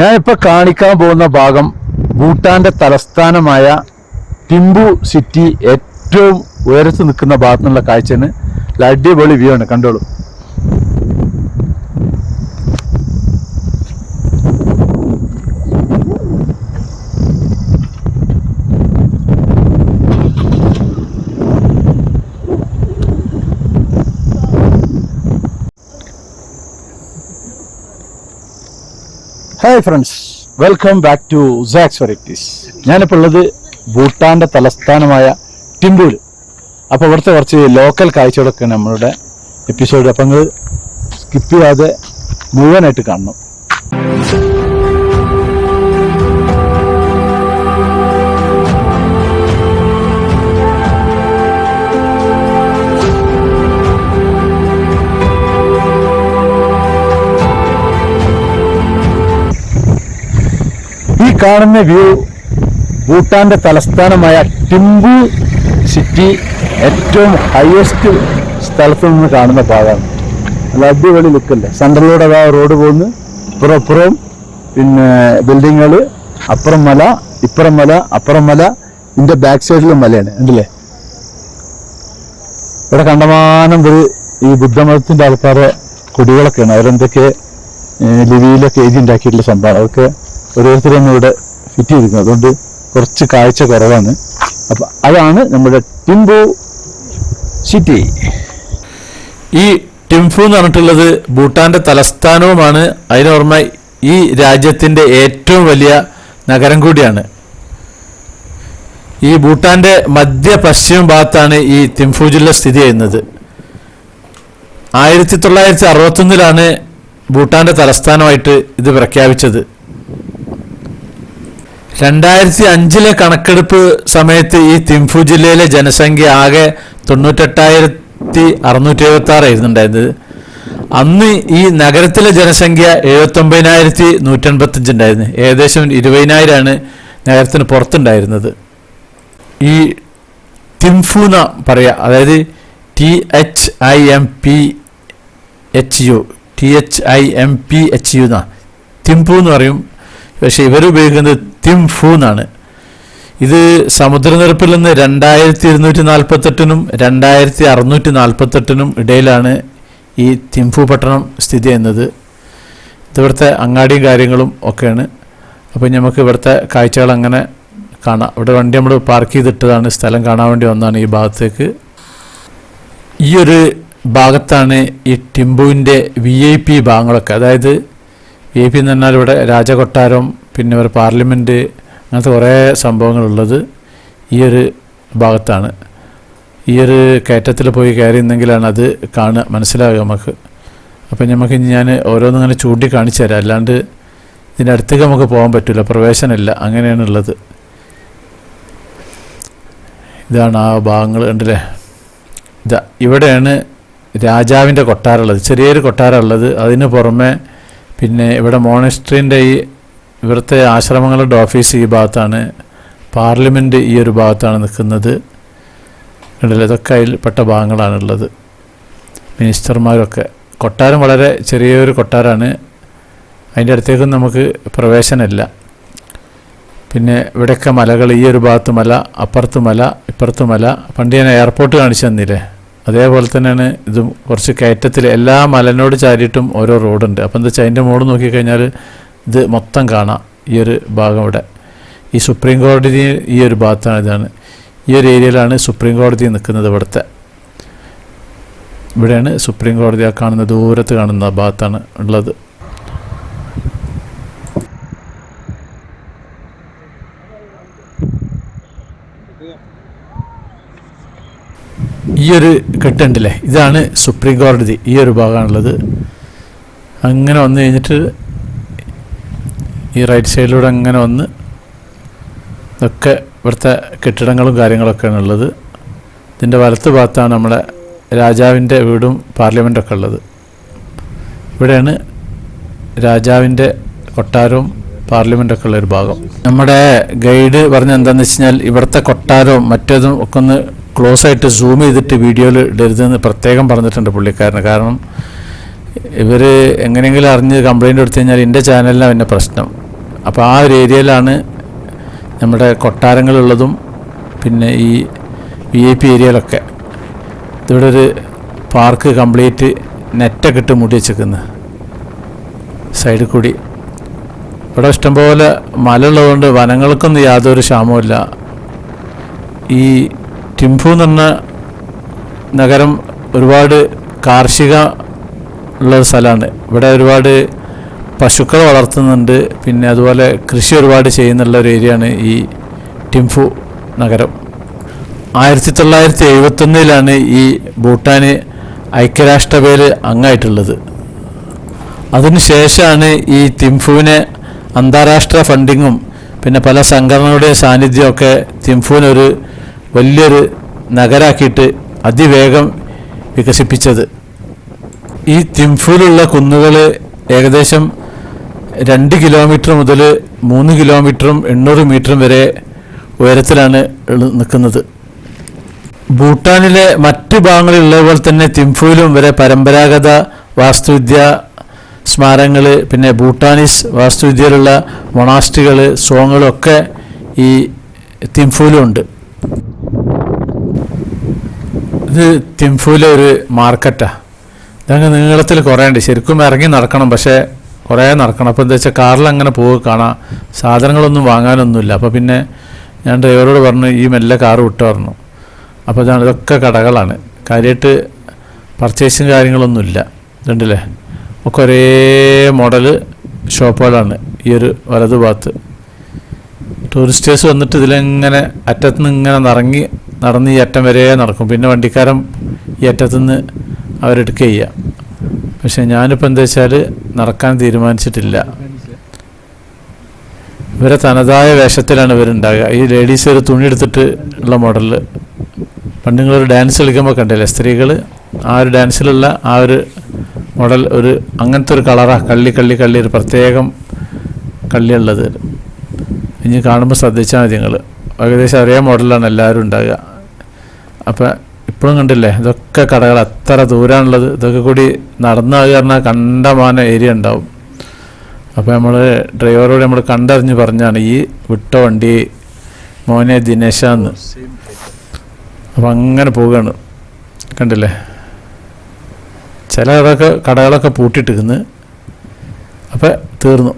ഞാനിപ്പോൾ കാണിക്കാൻ പോകുന്ന ഭാഗം ഭൂട്ടാന്റെ തലസ്ഥാനമായ ടിംബു സിറ്റി ഏറ്റവും ഉയരത്ത് നിൽക്കുന്ന ഭാഗത്തുള്ള നിന്നുള്ള കാഴ്ചയാണ് അടിപൊളി വ്യൂ ആണ് കണ്ടോളൂ. Hi friends welcome back to sax varieties ഞാനിപ്പോൾ ഉള്ളത് ഭൂട്ടാന്റെ തലസ്ഥാനമായ ടിംബൂൽ അപ്പോൾ ഇവിടുത്തെ കുറച്ച് ലോക്കൽ കാഴ്ചകളൊക്കെ നമ്മളുടെ എപ്പിസോഡ് അപ്പം നിങ്ങൾ സ്കിപ്പ് ചെയ്യാതെ മുഴുവനായിട്ട് കാണണം. കാണുന്ന വ്യൂ ഭൂട്ടാന്റെ തലസ്ഥാനമായ ടിംബു സിറ്റി ഏറ്റവും ഹയസ്റ്റ് സ്ഥലത്ത് നിന്ന് കാണുന്ന ഭാഗമാണ്. നല്ല അടിപൊളി ലുക്കല്ലേ സെൻട്രലിലൂടെ അതാ റോഡ് പോകുന്നു. ഇപ്പുറം ഇപ്പുറം പിന്നെ ബിൽഡിങ്ങുകൾ അപ്പുറം മല ഇപ്പുറം മല അപ്പുറം മല. ഇതിന്റെ ബാക്ക് സൈഡിലും മലയാണ്. ഉണ്ടല്ലേ ഇവിടെ കണ്ടമാനം ഒരു ഈ ബുദ്ധമതത്തിന്റെ ആൾക്കാരെ കൊടികളൊക്കെയാണ്. അവരെന്തൊക്കെ ലിവിയിലൊക്കെ എഴുതി ഉണ്ടാക്കിയിട്ടുള്ള സംഭവമാണ്. അതൊക്കെ ഓരോരുത്തരും ഇവിടെ ഫിറ്റ് ചെയ്തിരിക്കുന്നത്. അതുകൊണ്ട് കുറച്ച് കാഴ്ച കുറവാണ്. അപ്പൊ അതാണ് നമ്മുടെ ടിംബു സിറ്റി. ഈ ടിംഫു എന്ന് പറഞ്ഞിട്ടുള്ളത് ഭൂട്ടാന്റെ തലസ്ഥാനവുമാണ്. അതിനോർമ്മ ഈ രാജ്യത്തിന്റെ ഏറ്റവും വലിയ നഗരം കൂടിയാണ്. ഈ ഭൂട്ടാന്റെ മധ്യ പശ്ചിമ ഭാഗത്താണ് ഈ തിംഫു ജില്ല സ്ഥിതി ചെയ്യുന്നത്. ആയിരത്തി തൊള്ളായിരത്തി അറുപത്തൊന്നിലാണ് ഭൂട്ടാന്റെ തലസ്ഥാനമായിട്ട് ഇത് പ്രഖ്യാപിച്ചത്. രണ്ടായിരത്തി അഞ്ചിലെ കണക്കെടുപ്പ് സമയത്ത് ഈ തിംഫു ജില്ലയിലെ ജനസംഖ്യ ആകെ തൊണ്ണൂറ്റെട്ടായിരത്തി അറുന്നൂറ്റി എഴുപത്തി ആറ് ആയിരുന്നുണ്ടായിരുന്നത്. അന്ന് ഈ നഗരത്തിലെ ജനസംഖ്യ എഴുപത്തി ഒമ്പതിനായിരത്തി നൂറ്റൻപത്തഞ്ച് ഉണ്ടായിരുന്നു ഏകദേശം ഇരുപതിനായിരമാണ് നഗരത്തിന് പുറത്തുണ്ടായിരുന്നത്. ഈ തിംഫു എന്ന പറയാ അതായത് T H I M P H U T H I M P H U എന്നാ തിംഫു എന്ന് പറയും. പക്ഷേ ഇവർ ഉപയോഗിക്കുന്നത് തിംഫു എന്നാണ്. ഇത് സമുദ്രനിരപ്പിൽ നിന്ന് രണ്ടായിരത്തി ഇരുന്നൂറ്റി നാൽപ്പത്തെട്ടിനും രണ്ടായിരത്തി അറുന്നൂറ്റി നാൽപ്പത്തെട്ടിനും ഇടയിലാണ് ഈ തിംഫു പട്ടണം സ്ഥിതി ചെയ്യുന്നത്. ഇതിവിടുത്തെ അങ്ങാടിയും കാര്യങ്ങളും ഒക്കെയാണ്. അപ്പോൾ നമുക്ക് ഇവിടുത്തെ കാഴ്ചകൾ അങ്ങനെ കാണാം. ഇവിടെ വണ്ടി നമ്മൾ പാർക്ക് ചെയ്തിട്ടതാണ്. സ്ഥലം കാണാൻ വേണ്ടി വന്നതാണ് ഈ ഭാഗത്തേക്ക്. ഈ ഒരു ഭാഗത്താണ് ഈ ടിംബുവിന്റെ വി ഐ പി ഭാഗങ്ങളൊക്കെ. അതായത് വി ഐ പി എന്ന് പറഞ്ഞാൽ ഇവിടെ രാജകൊട്ടാരം പിന്നെ ഒരു പാർലമെന്റ് അങ്ങനത്തെ കുറേ സംഭവങ്ങളുള്ളത് ഈ ഒരു ഭാഗത്താണ്. ഈ ഒരു കയറ്റത്തിൽ പോയി കയറിയെന്നെങ്കിലാണ് അത് കാണുക മനസ്സിലാവുക നമുക്ക്. അപ്പം നമുക്ക് ഞാൻ ഓരോന്നും ഇങ്ങനെ ചൂണ്ടി കാണിച്ചു തരാം. അല്ലാണ്ട് ഇതിന്റെ അടുത്തേക്ക് നമുക്ക് പോകാൻ പറ്റില്ല പ്രവേശനമില്ല. അങ്ങനെയാണുള്ളത്. ഇതാണ് ആ ഭാഗങ്ങൾ ഉണ്ടല്ലേ ഇതാ ഇവിടെയാണ് രാജാവിന്റെ കൊട്ടാരമുള്ളത്. ചെറിയൊരു കൊട്ടാരമുള്ളത്. അതിന് പുറമെ പിന്നെ ഇവിടെ മോണസ്ട്രീന്റെ ഈ ഇവിടുത്തെ ആശ്രമങ്ങളുടെ ഓഫീസ് ഈ ഭാഗത്താണ്. പാർലമെന്റ് ഈ ഒരു ഭാഗത്താണ് നിൽക്കുന്നത്. കണ്ടില്ലേ? ഇതൊക്കെ അതിൽപ്പെട്ട ഭാഗങ്ങളാണുള്ളത്. മിനിസ്റ്റർമാരൊക്കെ കൊട്ടാരം വളരെ ചെറിയൊരു കൊട്ടാരമാണ്. അതിന്റെ അടുത്തേക്കും നമുക്ക് പ്രവേശനമില്ല. പിന്നെ ഇവിടെയൊക്കെ മലകൾ ഈ ഒരു ഭാഗത്ത് മല അപ്പുറത്ത് മല ഇപ്പുറത്ത് മല. പണ്ട് ഞാൻ എയർപോർട്ട് കാണിച്ചു തന്നില്ലേ? അതേപോലെ തന്നെയാണ് ഇതും കുറച്ച് കയറ്റത്തിൽ എല്ലാ മലനോട് ചാരിയിട്ടും ഓരോ റോഡുണ്ട് അപ്പം എന്താ വെച്ചാൽ അതിന്റെ മോഡ് നോക്കിക്കഴിഞ്ഞാൽ ഇത് മൊത്തം കാണാം. ഈ ഒരു ഭാഗം ഇവിടെ. ഈ സുപ്രീം കോടതി ഈ ഒരു ഭാഗത്താണ് ഇതാണ്. ഈ ഒരു ഏരിയയിലാണ് സുപ്രീം കോടതി നിൽക്കുന്നത് ഇവിടുത്തെ. ഇവിടെയാണ് സുപ്രീം കോടതി ആ കാണുന്ന ദൂരത്ത് കാണുന്ന ഭാഗത്താണ് ഉള്ളത്. ഈ ഒരു കെട്ടുണ്ടല്ലേ? ഇതാണ് സുപ്രീം കോടതി ഈ ഒരു ഭാഗമാണുള്ളത്. അങ്ങനെ വന്നു കഴിഞ്ഞിട്ട് ഈ റൈറ്റ് സൈഡിലൂടെ അങ്ങനെ വന്ന് ഇതൊക്കെ ഇവിടുത്തെ കെട്ടിടങ്ങളും കാര്യങ്ങളൊക്കെയാണ് ഉള്ളത്. ഇതിന്റെ വലത്ത് ഭാഗത്താണ് നമ്മുടെ രാജാവിന്റെ വീടും പാർലമെന്റൊക്കെ ഉള്ളത്. ഇവിടെയാണ് രാജാവിന്റെ കൊട്ടാരവും പാർലമെന്റൊക്കെ ഉള്ള ഒരു ഭാഗം. നമ്മുടെ ഗൈഡ് പറഞ്ഞ എന്താണെന്ന് വെച്ച് കഴിഞ്ഞാൽ ഇവിടുത്തെ കൊട്ടാരവും മറ്റേതും ഒക്കെ ഒന്ന് ക്ലോസ് ആയിട്ട് സൂം ചെയ്തിട്ട് വീഡിയോയിൽ ഇടരുതെന്ന് പ്രത്യേകം പറഞ്ഞിട്ടുണ്ട് പുള്ളിക്കാരന്. കാരണം ഇവർ എങ്ങനെയെങ്കിലും അറിഞ്ഞ് കംപ്ലയിന്റ് കൊടുത്തു കഴിഞ്ഞാൽ എന്റെ ചാനലിനാണ് പിന്നെ പ്രശ്നം. അപ്പോൾ ആ ഒരു ഏരിയയിലാണ് നമ്മുടെ കൊട്ടാരങ്ങളുള്ളതും പിന്നെ ഈ വി ഐ പി ഏരിയയിലൊക്കെ. ഇവിടെ ഒരു പാർക്ക് കംപ്ലീറ്റ് നെറ്റൊക്കെ ഇട്ട് മൂടി വെച്ചേക്കുന്നത് സൈഡിൽ കൂടി. ഇവിടെ ഇഷ്ടംപോലെ മല ഉള്ളതുകൊണ്ട് വനങ്ങൾക്കൊന്നും യാതൊരു ക്ഷാമമില്ല ഈ ടിംഫു എന്ന് പറഞ്ഞ നഗരം ഒരുപാട് കാർഷിക ഉള്ള സ്ഥലമാണ്. ഇവിടെ ഒരുപാട് പശുക്കൾ വളർത്തുന്നുണ്ട്. പിന്നെ അതുപോലെ കൃഷി ഒരുപാട് ചെയ്യുന്നുള്ള ഒരു ഏരിയയാണ് ഈ ടിംഫു നഗരം. ആയിരത്തി തൊള്ളായിരത്തി എഴുപത്തൊന്നിലാണ് ഈ ഭൂട്ടാന് ഐക്യരാഷ്ട്രസഭയിൽ അംഗമായിട്ടുള്ളത്. അതിനുശേഷമാണ് ഈ തിംഫുവിനെ അന്താരാഷ്ട്ര ഫണ്ടിങ്ങും പിന്നെ പല സംഘടനകളുടെ സാന്നിധ്യമൊക്കെ തിംഫുവിനൊരു വലിയൊരു നഗരാക്കിയിട്ട് അതിവേഗം വികസിപ്പിച്ചത്. ഈ തിംഫുവിലുള്ള കുന്നുകൾ ഏകദേശം രണ്ട് കിലോമീറ്റർ മുതൽ മൂന്ന് കിലോമീറ്ററും എണ്ണൂറ് മീറ്ററും വരെ ഉയരത്തിലാണ് നിൽക്കുന്നത്. ഭൂട്ടാനിലെ മറ്റ് ഭാഗങ്ങളിലുള്ള പോലെ തന്നെ തിംഫുവിലും വരെ പരമ്പരാഗത വാസ്തുവിദ്യ സ്മാരകങ്ങൾ പിന്നെ ഭൂട്ടാനീസ് വാസ്തുവിദ്യയിലുള്ള മൊണാസ്റ്റുകൾ സോങ്ങുകളൊക്കെ ഈ തിംഫുയിലുണ്ട് ഇത് തിംഫുവിലെ ഒരു മാർക്കറ്റാണ് ഇതങ്ങ് നീളത്തിൽ കുറേ ഉണ്ട് ശരിക്കും ഇറങ്ങി നടക്കണം പക്ഷേ കുറേ നടക്കണം. അപ്പോൾ എന്താ വെച്ചാൽ കാറിൽ അങ്ങനെ പോവുക കാണാം. സാധനങ്ങളൊന്നും വാങ്ങാനൊന്നുമില്ല. അപ്പോൾ പിന്നെ ഞാൻ ഡ്രൈവറോട് പറഞ്ഞു ഈ മെല്ലെ കാറ് വിട്ടു പറഞ്ഞു അപ്പോൾ ഇതാണ് ഇതൊക്കെ കടകളാണ്. കാര്യമായിട്ട് പർച്ചേസും കാര്യങ്ങളൊന്നുമില്ല. ഇതുണ്ടല്ലേ? ഒക്കെ ഒരേ മോഡൽ ഷോപ്പുകളാണ് ഈ ഒരു വലതു ഭാഗത്ത്. ടൂറിസ്റ്റേഴ്സ് വന്നിട്ട് ഇതിലിങ്ങനെ അറ്റത്ത് നിന്ന് ഇങ്ങനെ നിറങ്ങി നടന്ന് ഈ അറ്റം വരെ നടക്കും. പിന്നെ വണ്ടിക്കാരൻ ഈ അറ്റത്ത് നിന്ന് അവരെടുക്കുക ചെയ്യുക. പക്ഷെ ഞാനിപ്പോൾ എന്താ വെച്ചാൽ നടക്കാൻ തീരുമാനിച്ചിട്ടില്ല. ഇവരെ തനതായ വേഷത്തിലാണ് ഇവരുണ്ടാകുക. ഈ ലേഡീസ് ഒരു തുണി എടുത്തിട്ട് ഉള്ള മോഡലിൽ പണ്ട് നിങ്ങളൊരു ഡാൻസ് കളിക്കുമ്പോൾ കണ്ടില്ലേ? സ്ത്രീകൾ ആ ഒരു ഡാൻസിലുള്ള ആ ഒരു മോഡൽ ഒരു അങ്ങനത്തെ ഒരു കളറാണ് കള്ളി കള്ളി കള്ളി ഒരു പ്രത്യേകം കള്ളിയുള്ളത്. ഇനി കാണുമ്പോൾ ശ്രദ്ധിച്ചാൽ മതി നിങ്ങൾ ഏകദേശം ഒരേ മോഡലാണ് എല്ലാവരും ഉണ്ടാകുക. അപ്പം ഇപ്പോഴും കണ്ടില്ലേ ഇതൊക്കെ കടകൾ അത്ര ദൂരാണുള്ളത്. ഇതൊക്കെ കൂടി നടന്നു പറഞ്ഞാൽ കണ്ടമാന ഏരിയ ഉണ്ടാവും. അപ്പോൾ നമ്മൾ ഡ്രൈവറോട് നമ്മൾ കണ്ടറിഞ്ഞ് പറഞ്ഞാണ് ഈ വിട്ട വണ്ടി മോനെ ദിനേശാന്ന്. അപ്പം അങ്ങനെ പോവുകയാണ്. കണ്ടില്ലേ? ചില കടകളൊക്കെ കടകളൊക്കെ പൂട്ടിയിട്ടിരിക്കുന്നു. അപ്പം തീർന്നു.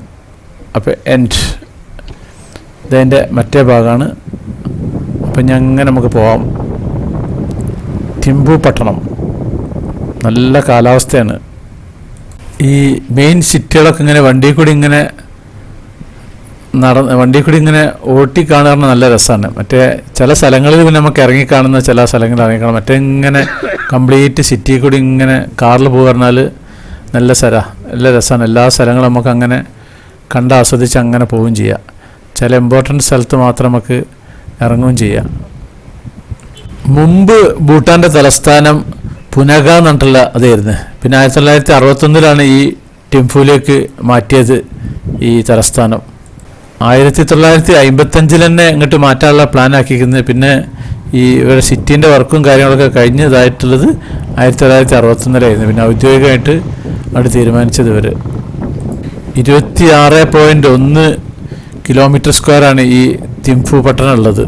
അപ്പം എൻഡ് ഇതതിന്റെ മറ്റേ ഭാഗമാണ് അപ്പം ഞങ്ങനെ നമുക്ക് പോവാം. തിമ്പു പട്ടണം നല്ല കാലാവസ്ഥയാണ്. ഈ മെയിൻ സിറ്റികളൊക്കെ ഇങ്ങനെ വണ്ടിയിൽ കൂടി ഇങ്ങനെ നട വണ്ടിയിൽ കൂടി ഇങ്ങനെ ഓട്ടി പറഞ്ഞാൽ നല്ല രസമാണ്. മറ്റേ ചില സ്ഥലങ്ങളിൽ പിന്നെ നമുക്ക് ഇറങ്ങി കാണുന്ന ചില സ്ഥലങ്ങളിൽ ഇറങ്ങി കാണാം മറ്റേ ഇങ്ങനെ കംപ്ലീറ്റ് സിറ്റി കൂടി ഇങ്ങനെ കാറിൽ പറഞ്ഞാൽ നല്ല സ്ഥല നല്ല രസമാണ്. എല്ലാ സ്ഥലങ്ങളും നമുക്ക് അങ്ങനെ കണ്ട് ആസ്വദിച്ച് അങ്ങനെ പോവുകയും ചെയ്യാം. ചില ഇമ്പോർട്ടന്റ് സ്ഥലത്ത് മാത്രം നമുക്ക് ഇറങ്ങുകയും ചെയ്യാം. മുമ്പ് ഭൂട്ടാന്റെ തലസ്ഥാനം പുനക എന്നിട്ടുള്ള അതായിരുന്നു. പിന്നെ ആയിരത്തി തൊള്ളായിരത്തി അറുപത്തൊന്നിലാണ് ഈ ടിംഫുവിലേക്ക് മാറ്റിയത് ഈ തലസ്ഥാനം. ആയിരത്തി തൊള്ളായിരത്തി അമ്പത്തഞ്ചിൽ തന്നെ ഇങ്ങോട്ട് മാറ്റാനുള്ള പ്ലാൻ ആക്കിയിരിക്കുന്നത്. പിന്നെ ഈ ഇവരുടെ സിറ്റീന്റെ വർക്കും കാര്യങ്ങളൊക്കെ കഴിഞ്ഞതായിട്ടുള്ളത് ആയിരത്തി തൊള്ളായിരത്തി അറുപത്തൊന്നിലായിരുന്നു പിന്നെ ഔദ്യോഗികമായിട്ട് അവിടെ തീരുമാനിച്ചത് ഇവർ ഇരുപത്തി ആറ് പോയിന്റ് ഒന്ന് കിലോമീറ്റർ സ്ക്വയറാണ് ഈ തിംഫു പട്ടണം ഉള്ളത്.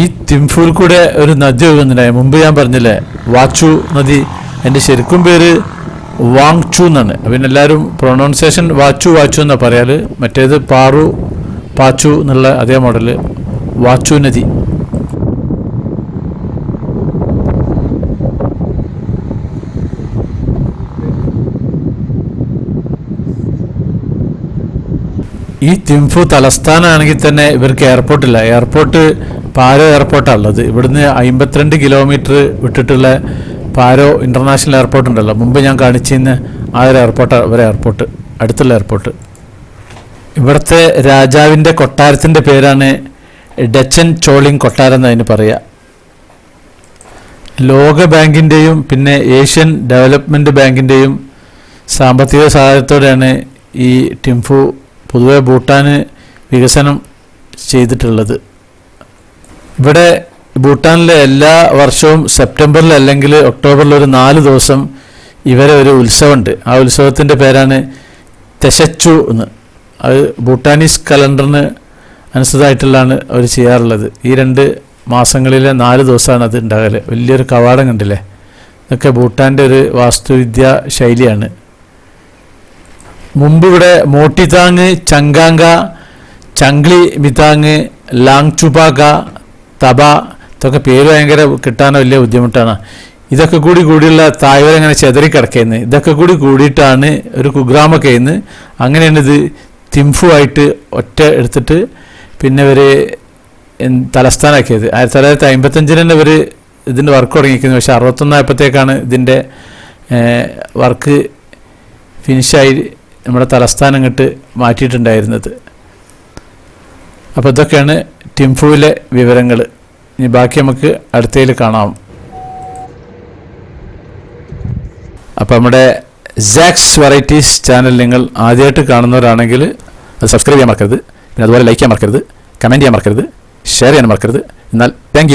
ഈ തിംഫൂൽ കൂടെ ഒരു നദി ഒഴുകുന്നുണ്ടായി. മുമ്പ് ഞാൻ പറഞ്ഞില്ലേ വാച്ചു നദി. എന്റെ ശരിക്കും പേര് വാങ്ചു എന്നാണ്. പിന്നെ എല്ലാവരും പ്രൊണൗൺസിയേഷൻ വാച്ചു വാച്ചു എന്നാണ് പറയാറ്. മറ്റേത് പാറു പാച്ചു എന്നുള്ള അതേ മോഡൽ വാച്ചു നദി. ഈ തിംഫു തലസ്ഥാനമാണെങ്കിൽ തന്നെ ഇവർക്ക് എയർപോർട്ടില്ല എയർപോർട്ട് പാരോ എയർപോർട്ടാണ് ഉള്ളത്. ഇവിടുന്ന് അമ്പത്തിരണ്ട് കിലോമീറ്റർ വിട്ടിട്ടുള്ള പാരോ ഇന്റർനാഷണൽ എയർപോർട്ട് ഉണ്ടല്ലോ. മുമ്പ് ഞാൻ കാണിച്ചിരുന്ന ആ ഒരു എയർപോർട്ടാണ് ഒരു എയർപോർട്ട്. അടുത്തുള്ള എയർപോർട്ട്. ഇവിടുത്തെ രാജാവിന്റെ കൊട്ടാരത്തിന്റെ പേരാണ് ഡച്ചൻ ചോളിംഗ് കൊട്ടാരം എന്നതിന് പറയുക ലോക ബാങ്കിന്റെയും പിന്നെ ഏഷ്യൻ ഡെവലപ്മെന്റ് ബാങ്കിന്റെയും സാമ്പത്തിക സഹായത്തോടെയാണ് ഈ ടിംഫു പൊതുവെ ഭൂട്ടാന് വികസനം ചെയ്തിട്ടുള്ളത്. ഇവിടെ ഭൂട്ടാനിലെ എല്ലാ വർഷവും സെപ്റ്റംബറിൽ അല്ലെങ്കിൽ ഒക്ടോബറിൽ ഒരു നാല് ദിവസം ഇവരെ ഒരു ഉത്സവമുണ്ട്. ആ ഉത്സവത്തിന്റെ പേരാണ് തെശച്ചു എന്ന്. അത് ഭൂട്ടാനീസ് കലണ്ടറിന് അനുസൃതമായിട്ടുള്ളതാണ് അവർ ചെയ്യാറുള്ളത്. ഈ രണ്ട് മാസങ്ങളിലെ നാല് ദിവസമാണ് അത് ഉണ്ടാകൽ. വലിയൊരു കവാടം കണ്ടില്ലേ? ഇതൊക്കെ ഭൂട്ടാന്റെ ഒരു വാസ്തുവിദ്യ ശൈലിയാണ്. മുമ്പ് ഇവിടെ മോട്ടിതാങ് ചങ്കാങ്ക ചങ്ക്ലി മിതാങ് ലാങ്ചുപാക തബ ഇതൊക്കെ പേര് ഭയങ്കര കിട്ടാൻ വലിയ ബുദ്ധിമുട്ടാണ്. ഇതൊക്കെ കൂടി കൂടിയുള്ള തായ്വരം ഇങ്ങനെ ചെതറി കിടക്കുന്നത് ഇതൊക്കെ കൂടി കൂടിയിട്ടാണ് ഒരു കുഗ്രാമൊക്കെ ഇന്ന് അങ്ങനെയാണ് ഇത് തിംഫു ആയിട്ട് ഒറ്റ എടുത്തിട്ട് പിന്നെ ഇവർ തലസ്ഥാനാക്കിയത് ആയിരത്തി തൊള്ളായിരത്തി അമ്പത്തഞ്ചിന് തന്നെ ഇവർ ഇതിന്റെ വർക്ക് തുടങ്ങിയിരിക്കുന്നത് പക്ഷേ അറുപത്തൊന്നായപ്പോഴത്തേക്കാണ് ഇതിന്റെ വർക്ക് ഫിനിഷായി നമ്മുടെ തലസ്ഥാനം ഇങ്ങോട്ട് മാറ്റിയിട്ടുണ്ടായിരുന്നത്. അപ്പോൾ ഇതൊക്കെയാണ് ടിംഫുവിലെ വിവരങ്ങൾ. ഇനി ബാക്കി നമുക്ക് അടുത്തതിൽ കാണാം. അപ്പോൾ നമ്മുടെ സാക്സ് വെറൈറ്റീസ് ചാനൽ നിങ്ങൾ ആദ്യമായിട്ട് കാണുന്നവരാണെങ്കിൽ അത് സബ്സ്ക്രൈബ് ചെയ്യാൻ മറക്കരുത്. പിന്നെ അതുപോലെ ലൈക്ക് ചെയ്യാൻ മറക്കരുത്. കമന്റ് ചെയ്യാൻ മറക്കരുത്. ഷെയർ ചെയ്യാൻ മറക്കരുത്. എന്നാൽ താങ്ക്